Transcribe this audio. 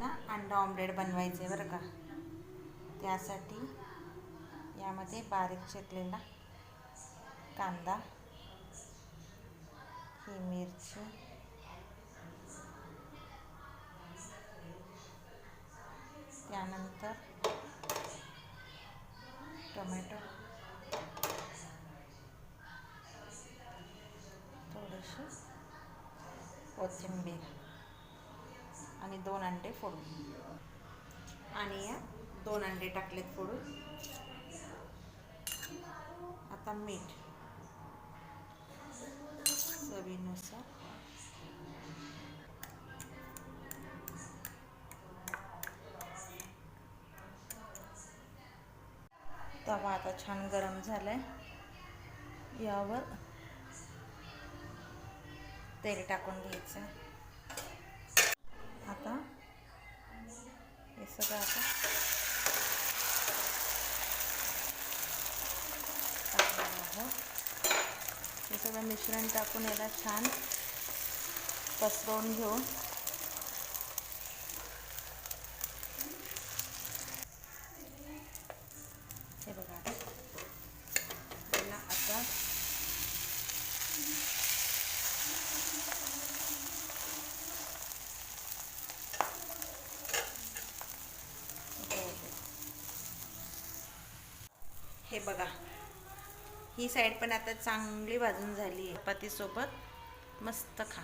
ना अंडा ऑमलेट बनवायचं आहे बरं का. त्यासाठी यामध्ये बारीक चिरलेला कांदा ही मिरची त्यानंतर टोमॅटो. थोडीशी कोथिंबीर. आणि दोन अंडे फोडून. आणि या दोन अंडे टाकलेत फोडून. आता मीठ. चवीनुसार. तवा आता छान गरम झालाय. यावर तेल टाकून घ्यायचं. सगळं हे सगळं मिश्रण टाकून याला छान पसरवून घेऊन. हे बघा. आता हे बघा. ही साईड पण आता चांगली भाजून झाली आहे. चपातीसोबत मस्त खा.